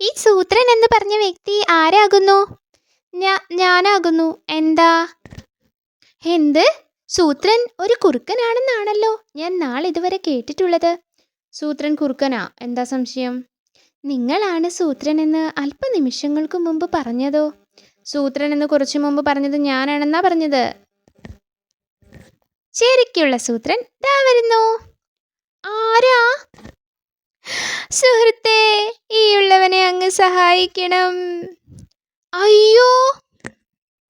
ഈ സൂത്രൻ എന്ന് പറഞ്ഞ വ്യക്തി ആരാകുന്നു? ഞാനാകുന്നു. എന്താ? എന്ത്? സൂത്രൻ ഒരു കുറുക്കനാണെന്നാണല്ലോ. ഞാൻ നാളെ ഇതുവരെ കേട്ടിട്ടുള്ളത്. സൂത്രൻ കുറുക്കനാ? എന്താ സംശയം? നിങ്ങളാണ് സൂത്രൻ എന്ന് അല്പനിമിഷങ്ങൾക്ക് മുമ്പ് പറഞ്ഞതോ? സൂത്രൻ എന്ന് കുറച്ചു മുമ്പ് പറഞ്ഞത് ഞാനാണെന്നാ പറഞ്ഞത്? ശരിക്കുള്ള സൂത്രൻ ദാ വരുന്നു. ആരാ? സുഹൃത്തേ ഈ സഹായിക്കണം. അയ്യോ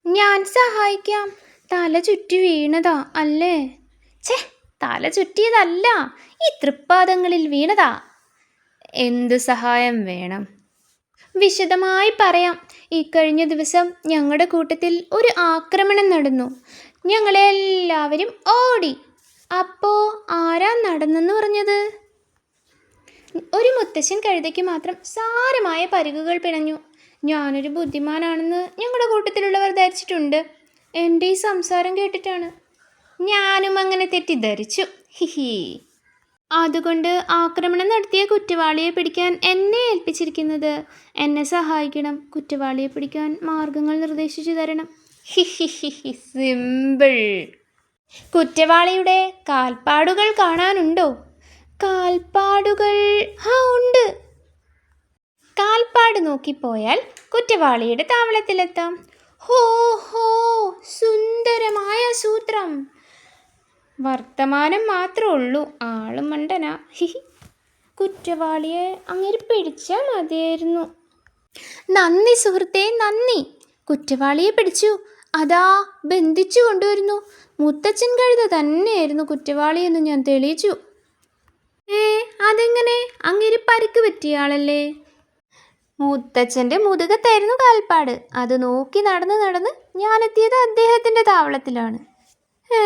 ഞാൻ സഹായിക്കാം. തല ചുറ്റി വീണതാ അല്ലേ? ഛേ തല ചുറ്റിയതല്ല ഈ തൃപ്പാദങ്ങളിൽ വീണതാ. എന്ത് സഹായം വേണം? വിശദമായി പറയാം. ഈ കഴിഞ്ഞ ദിവസം ഞങ്ങളുടെ കൂട്ടത്തിൽ ഒരു ആക്രമണം നടന്നു. ഞങ്ങളെല്ലാവരും ഓടി. അപ്പോ ആരാ നടന്നെന്ന് പറഞ്ഞത്? ഒരു മുത്തശ്ശൻ കഴുതയ്ക്ക് മാത്രം സാരമായ പരുകുകൾ പിണഞ്ഞു. ഞാനൊരു ബുദ്ധിമാനാണെന്ന് ഞങ്ങളുടെ കൂട്ടത്തിലുള്ളവർ ധരിച്ചിട്ടുണ്ട്. എന്റെ ഈ സംസാരം കേട്ടിട്ടാണ്. ഞാനും അങ്ങനെ തെറ്റിദ്ധരിച്ചു. ഹിഹി അതുകൊണ്ട് ആക്രമണം നടത്തിയ കുറ്റവാളിയെ പിടിക്കാൻ എന്നെ ഏൽപ്പിച്ചിരിക്കുന്നത്. എന്നെ സഹായിക്കണം. കുറ്റവാളിയെ പിടിക്കാൻ മാർഗങ്ങൾ നിർദ്ദേശിച്ചു തരണം. ഹിഹിഹിഹി സിമ്പിൾ. കുറ്റവാളിയുടെ കാൽപ്പാടുകൾ കാണാനുണ്ടോ? കാൽപ്പാടുകൾ. ആ ഉണ്ട്. കാൽപ്പാട് നോക്കിപ്പോയാൽ കുറ്റവാളിയുടെ താവളത്തിലെത്താം. ഹോ ഹോ സുന്ദരമായ സൂത്രം. വർത്തമാനം മാത്രമേ ഉള്ളൂ. ആളും മണ്ടനാ. കുറ്റവാളിയെ അങ്ങനെ പിടിച്ചാൽ മതിയായിരുന്നു. നന്ദി സുഹൃത്തെ നന്ദി. കുറ്റവാളിയെ പിടിച്ചു. അതാ ബന്ധിച്ചു കൊണ്ടുവരുന്നു. മുത്തച്ഛൻ കഴുത തന്നെയായിരുന്നു കുറ്റവാളിയെന്ന് ഞാൻ തെളിയിച്ചു. ഏ അതെങ്ങനെ? അങ്ങേരി പരിക്ക് പറ്റിയ ആളല്ലേ? മുത്തച്ഛന്റെ മുതുകത്തായിരുന്നു കാൽപ്പാട്. അത് നോക്കി നടന്ന് നടന്ന് ഞാനെത്തിയത് അദ്ദേഹത്തിന്റെ താവളത്തിലാണ്. ഏ